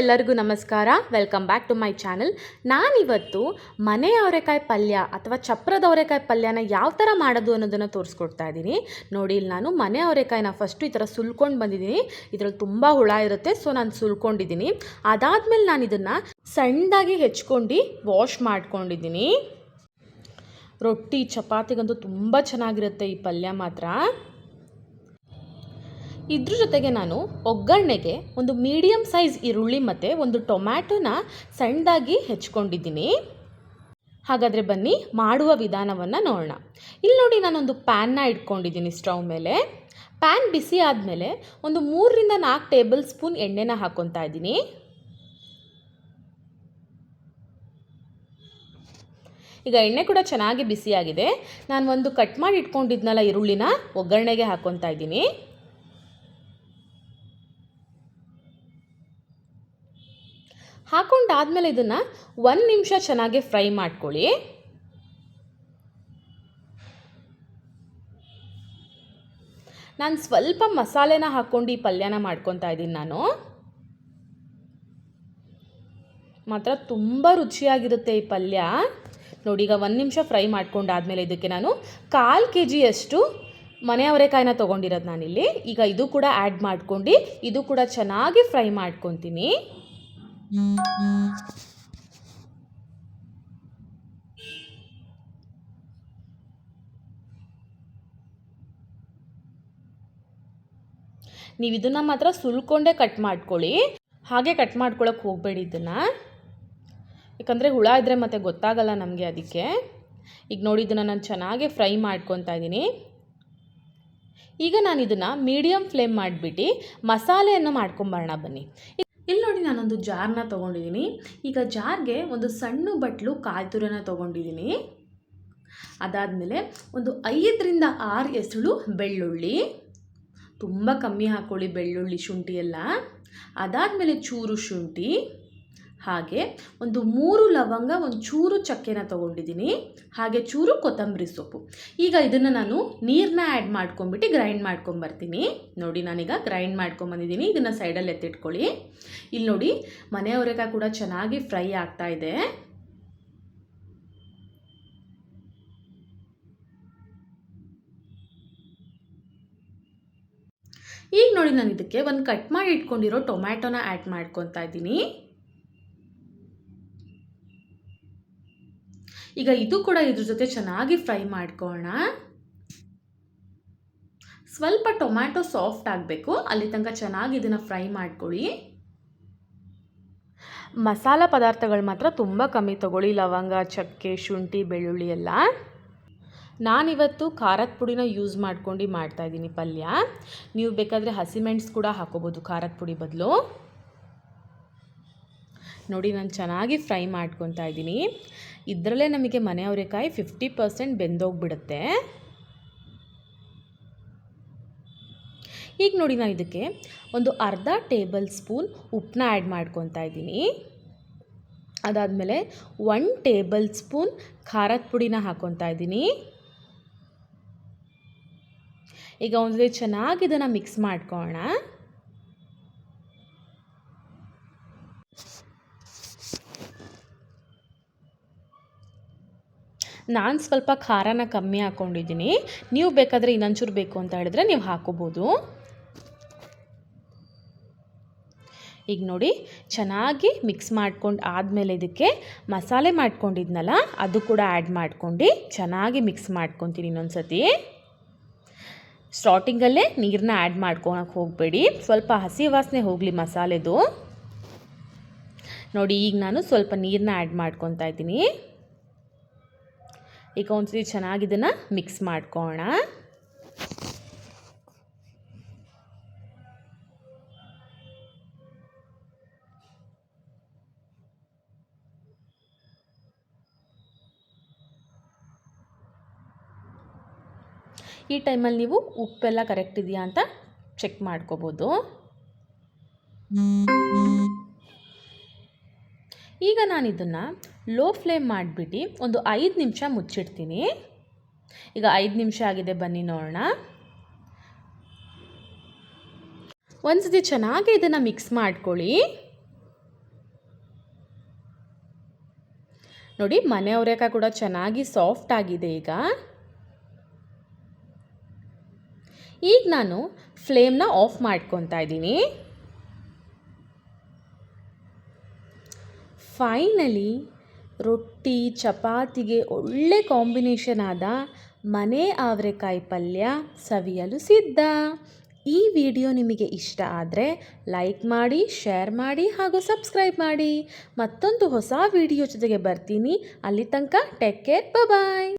ಎಲ್ಲರಿಗೂ ನಮಸ್ಕಾರ. Welcome back to my channel ನಾನಿವತ್ತು ಮನೆ ಅವರೆಕಾಯಿ ಪಲ್ಯ ಅಥವಾ ಚಪ್ರದ ಅವರೆಕಾಯಿ ಪಲ್ಯನ ಯಾವ ಥರ ಮಾಡೋದು ಅನ್ನೋದನ್ನು ತೋರಿಸ್ಕೊಡ್ತಾ ಇದ್ದೀನಿ. ನೋಡಿ, ಇಲ್ಲಿ ನಾನು ಮನೆ ಅವರೆಕಾಯಿನ ಫಸ್ಟು ಈ ಥರ ಸುಲ್ಕೊಂಡು ಬಂದಿದ್ದೀನಿ. ಇದರಲ್ಲಿ ತುಂಬ ಹುಳ ಇರುತ್ತೆ ಸೊ ನಾನು ಸುಲ್ಕೊಂಡಿದ್ದೀನಿ. ಅದಾದಮೇಲೆ ನಾನು ಇದನ್ನು ಸಣ್ಣದಾಗಿ ಹೆಚ್ಕೊಂಡು ವಾಶ್ ಮಾಡ್ಕೊಂಡಿದ್ದೀನಿ. ರೊಟ್ಟಿ, ಚಪಾತಿಗಂತೂ ತುಂಬ ಚೆನ್ನಾಗಿರುತ್ತೆ ಈ ಪಲ್ಯ ಮಾತ್ರ. ಇದ್ರ ಜೊತೆಗೆ ನಾನು ಒಗ್ಗರಣೆಗೆ ಒಂದು ಮೀಡಿಯಮ್ ಸೈಜ್ ಈರುಳ್ಳಿ ಮತ್ತು ಒಂದು ಟೊಮ್ಯಾಟೊನ ಸಣ್ಣದಾಗಿ ಹೆಚ್ಕೊಂಡಿದ್ದೀನಿ. ಹಾಗಾದರೆ ಬನ್ನಿ ಮಾಡುವ ವಿಧಾನವನ್ನು ನೋಡೋಣ. ಇಲ್ಲಿ ನೋಡಿ ನಾನೊಂದು ಪ್ಯಾನ್ನ ಇಟ್ಕೊಂಡಿದ್ದೀನಿ ಸ್ಟವ್ ಮೇಲೆ. ಪ್ಯಾನ್ ಬಿಸಿ ಆದಮೇಲೆ ಒಂದು ಮೂರರಿಂದ ನಾಲ್ಕು ಟೇಬಲ್ ಸ್ಪೂನ್ ಎಣ್ಣೆನ ಹಾಕ್ಕೊತಾ ಇದ್ದೀನಿ. ಈಗ ಎಣ್ಣೆ ಕೂಡ ಚೆನ್ನಾಗಿ ಬಿಸಿಯಾಗಿದೆ. ನಾನು ಒಂದು ಕಟ್ ಮಾಡಿ ಇಟ್ಕೊಂಡಿದ್ನಲ್ಲ ಈರುಳ್ಳಿನ ಒಗ್ಗರಣೆಗೆ ಹಾಕ್ಕೊತಾ ಇದ್ದೀನಿ. ಹಾಕೊಂಡಾದ್ಮೇಲೆ ಇದನ್ನು ಒಂದು ನಿಮಿಷ ಚೆನ್ನಾಗಿ ಫ್ರೈ ಮಾಡ್ಕೊಳ್ಳಿ. ನಾನು ಸ್ವಲ್ಪ ಮಸಾಲೆನ ಹಾಕ್ಕೊಂಡು ಈ ಪಲ್ಯನ ಮಾಡ್ಕೊತಾ ಇದ್ದೀನಿ ನಾನು. ಮಾತ್ರ ತುಂಬ ರುಚಿಯಾಗಿರುತ್ತೆ ಈ ಪಲ್ಯ. ನೋಡಿ, ಈಗ ಒಂದು ನಿಮಿಷ ಫ್ರೈ ಮಾಡ್ಕೊಂಡಾದ್ಮೇಲೆ ಇದಕ್ಕೆ ನಾನು ಕಾಲು ಕೆ ಜಿಯಷ್ಟು ಮನೆ ಅವರೆಕಾಯಿನ ತೊಗೊಂಡಿರೋದು ನಾನಿಲ್ಲಿ. ಈಗ ಇದು ಕೂಡ ಆ್ಯಡ್ ಮಾಡ್ಕೊಂಡು, ಇದು ಕೂಡ ಚೆನ್ನಾಗಿ ಫ್ರೈ ಮಾಡ್ಕೊತೀನಿ. ನೀವು ಇದನ್ನು ಮಾತ್ರ ಸುಲ್ಕೊಂಡೇ ಕಟ್ ಮಾಡ್ಕೊಳ್ಳಿ. ಹಾಗೆ ಕಟ್ ಮಾಡ್ಕೊಳಕ್ಕೆ ಹೋಗಬೇಡಿ ಇದನ್ನು. ಯಾಕಂದರೆ ಹುಳ ಇದ್ದರೆ ಮತ್ತೆ ಗೊತ್ತಾಗಲ್ಲ ನಮಗೆ ಅದಕ್ಕೆ. ಈಗ ನೋಡಿ ಇದನ್ನು ನಾನು ಚೆನ್ನಾಗೆ ಫ್ರೈ ಮಾಡ್ಕೊತಾ ಇದ್ದೀನಿ. ಈಗ ನಾನು ಇದನ್ನು ಮೀಡಿಯಮ್ ಫ್ಲೇಮ್ ಮಾಡಿಬಿಟ್ಟು ಮಸಾಲೆಯನ್ನು ಮಾಡ್ಕೊಂಬರೋಣ ಬನ್ನಿ. ಇಲ್ಲಿ ನೋಡಿ ನಾನೊಂದು ಜಾರ್ನ ತೊಗೊಂಡಿದ್ದೀನಿ ಈಗ ಜಾರ್ಗೆ ಒಂದು ಸಣ್ಣ ಬಟ್ಲು ಕಾಯಿ ತೊಗೊಂಡಿದ್ದೀನಿ ಅದಾದಮೇಲೆ ಒಂದು ಐದರಿಂದ ಆರು ಎಸಳು ಬೆಳ್ಳುಳ್ಳಿ. ತುಂಬ ಕಮ್ಮಿ ಹಾಕ್ಕೊಳ್ಳಿ ಬೆಳ್ಳುಳ್ಳಿ ಶುಂಠಿ ಎಲ್ಲ. ಅದಾದಮೇಲೆ ಚೂರು ಶುಂಠಿ. ಹಾಗೆ ಒಂದು ಮೂರು ಲವಂಗ, ಒಂದು ಚೂರು ಚಕ್ಕೆನ ತೊಗೊಂಡಿದ್ದೀನಿ. ಹಾಗೆ ಚೂರು ಕೊತ್ತಂಬರಿ ಸೊಪ್ಪು. ಈಗ ಇದನ್ನು ನಾನು ನೀರನ್ನ ಆ್ಯಡ್ ಮಾಡ್ಕೊಂಬಿಟ್ಟು ಗ್ರೈಂಡ್ ಮಾಡ್ಕೊಂಬರ್ತೀನಿ ನೋಡಿ, ನಾನೀಗ ಗ್ರೈಂಡ್ ಮಾಡ್ಕೊಂಬಂದಿದ್ದೀನಿ ಇದನ್ನು ಸೈಡಲ್ಲಿ ಎತ್ತಿಟ್ಕೊಳ್ಳಿ. ಇಲ್ಲಿ ನೋಡಿ, ಮನೆ ಅವರೆಕಾಯಿ ಕೂಡ ಚೆನ್ನಾಗಿ ಫ್ರೈ ಆಗ್ತಾ ಇದೆ. ಈಗ ನೋಡಿ, ನಾನು ಇದಕ್ಕೆ ಒಂದು ಕಟ್ ಮಾಡಿ ಇಟ್ಕೊಂಡಿರೋ ಟೊಮ್ಯಾಟೊನ ಆ್ಯಡ್ ಮಾಡ್ಕೊತಾ ಇದ್ದೀನಿ. ಈಗ ಇದು ಕೂಡ ಇದ್ರ ಜೊತೆ ಚೆನ್ನಾಗಿ ಫ್ರೈ ಮಾಡ್ಕೊಳ್ಳೋಣ ಸ್ವಲ್ಪ ಟೊಮ್ಯಾಟೊ ಸಾಫ್ಟ್ ಆಗಬೇಕು. ಅಲ್ಲಿ ತನಕ ಚೆನ್ನಾಗಿ ಇದನ್ನು ಫ್ರೈ ಮಾಡ್ಕೊಳ್ಳಿ. ಮಸಾಲ ಪದಾರ್ಥಗಳು ಮಾತ್ರ ತುಂಬ ಕಮ್ಮಿ ತೊಗೊಳ್ಳಿ. ಲವಂಗ, ಚಕ್ಕೆ, ಶುಂಠಿ, ಬೆಳ್ಳುಳ್ಳಿ ಎಲ್ಲ. ನಾನಿವತ್ತು ಖಾರದ ಪುಡಿನ ಯೂಸ್ ಮಾಡ್ಕೊಂಡು ಮಾಡ್ತಾಯಿದ್ದೀನಿ ಪಲ್ಯ. ನೀವು ಬೇಕಾದರೆ ಹಸಿಮೆಣ್ಸು ಕೂಡ ಹಾಕೋಬೋದು ಖಾರದ ಪುಡಿ ಬದಲು. ನೋಡಿ ನಾನು ಚೆನ್ನಾಗಿ ಫ್ರೈ ಮಾಡ್ಕೊತಾ ಇದ್ದೀನಿ. ಇದರಲ್ಲೇ ನಮಗೆ ಮನೆ ಅವರೆಕಾಯಿ ಫಿಫ್ಟಿ ಪರ್ಸೆಂಟ್ ಬೆಂದೋಗ್ಬಿಡುತ್ತೆ. ಈಗ ನೋಡಿ ನಾನು ಇದಕ್ಕೆ ಒಂದು ಅರ್ಧ ಟೇಬಲ್ ಸ್ಪೂನ್ ಉಪ್ಪನ್ನ ಆ್ಯಡ್ ಮಾಡ್ಕೊತಾ ಇದ್ದೀನಿ. ಅದಾದಮೇಲೆ ಒನ್ ಟೇಬಲ್ ಸ್ಪೂನ್ ಖಾರದ ಪುಡಿನ ಹಾಕ್ಕೊತಾ ಇದ್ದೀನಿ. ಈಗ ಒಂದು ಚೆನ್ನಾಗಿ ಇದನ್ನು ಮಿಕ್ಸ್ ಮಾಡ್ಕೊಳ್ಳೋಣ ನಾನು ಸ್ವಲ್ಪ ಖಾರನ ಕಮ್ಮಿ ಹಾಕ್ಕೊಂಡಿದ್ದೀನಿ ನೀವು ಬೇಕಾದರೆ ಇನ್ನೊಂಚೂರು ಬೇಕು ಅಂತ ಹೇಳಿದ್ರೆ ನೀವು ಹಾಕೋಬೋದು. ಈಗ ನೋಡಿ, ಚೆನ್ನಾಗಿ ಮಿಕ್ಸ್ ಮಾಡ್ಕೊಂಡು ಆದಮೇಲೆ ಇದಕ್ಕೆ ಮಸಾಲೆ ಮಾಡ್ಕೊಂಡಿದ್ನಲ್ಲ, ಅದು ಕೂಡ ಆ್ಯಡ್ ಮಾಡ್ಕೊಂಡು ಚೆನ್ನಾಗಿ ಮಿಕ್ಸ್ ಮಾಡ್ಕೊತೀನಿ ಇನ್ನೊಂದು ಸತಿ ಸ್ಟಾರ್ಟಿಂಗಲ್ಲೇ ನೀರನ್ನ ಆ್ಯಡ್ ಮಾಡ್ಕೊಳಕ್ಕೆ ಹೋಗಬೇಡಿ. ಸ್ವಲ್ಪ ಹಸಿ ವಾಸನೆ ಹೋಗಲಿ ಮಸಾಲೆದು. ನೋಡಿ, ಈಗ ನಾನು ಸ್ವಲ್ಪ ನೀರನ್ನ ಆ್ಯಡ್ ಮಾಡ್ಕೊತಾ ಇದ್ದೀನಿ. ಈಗ ಒಂದ್ಸರಿ ಚೆನ್ನಾಗಿ ಇದನ್ನು ಮಿಕ್ಸ್ ಮಾಡ್ಕೋಣ. ಈ ಟೈಮಲ್ಲಿ ನೀವು ಉಪ್ಪೆಲ್ಲ ಕರೆಕ್ಟ್ ಇದೆಯಾ ಅಂತ ಚೆಕ್ ಮಾಡ್ಕೋಬೋದು. ಈಗ ನಾನು ಇದನ್ನು ಲೋ ಫ್ಲೇಮ್ ಮಾಡಿಬಿಟ್ಟು ಒಂದು ಐದು ನಿಮಿಷ ಮುಚ್ಚಿಡ್ತೀನಿ. ಈಗ ಐದು ನಿಮಿಷ ಆಗಿದೆ, ಬನ್ನಿ ನೋಡೋಣ. ಒಂದ್ಸತಿ ಚೆನ್ನಾಗಿ ಇದನ್ನು ಮಿಕ್ಸ್ ಮಾಡ್ಕೊಳ್ಳಿ. ನೋಡಿ, ಮನೆ ಕೂಡ ಚೆನ್ನಾಗಿ ಸಾಫ್ಟ್ ಆಗಿದೆ ಈಗ. ಈಗ ನಾನು ಫ್ಲೇಮ್ನ ಆಫ್ ಮಾಡ್ಕೊತಾ ಇದ್ದೀನಿ. ಫೈನಲಿ ರೊಟ್ಟಿ, ಚಪಾತಿಗೆ ಒಳ್ಳೆ ಕಾಂಬಿನೇಷನ್ ಆದ ಮನೆ ಅವರೆಕಾಯಿ ಪಲ್ಯ ಸವಿಯಲು ಸಿದ್ಧ. ಈ ವಿಡಿಯೋ ನಿಮಗೆ ಇಷ್ಟ ಆದರೆ ಲೈಕ್ ಮಾಡಿ ಶೇರ್ ಮಾಡಿ ಹಾಗೂ ಸಬ್ಸ್ಕ್ರೈಬ್ ಮಾಡಿ. ಮತ್ತೊಂದು ಹೊಸ ವಿಡಿಯೋ ಜೊತೆಗೆ ಬರ್ತೀನಿ. ಅಲ್ಲಿ ತನಕ ಟೇಕ್ ಕೇರ್ ಬಾಯ್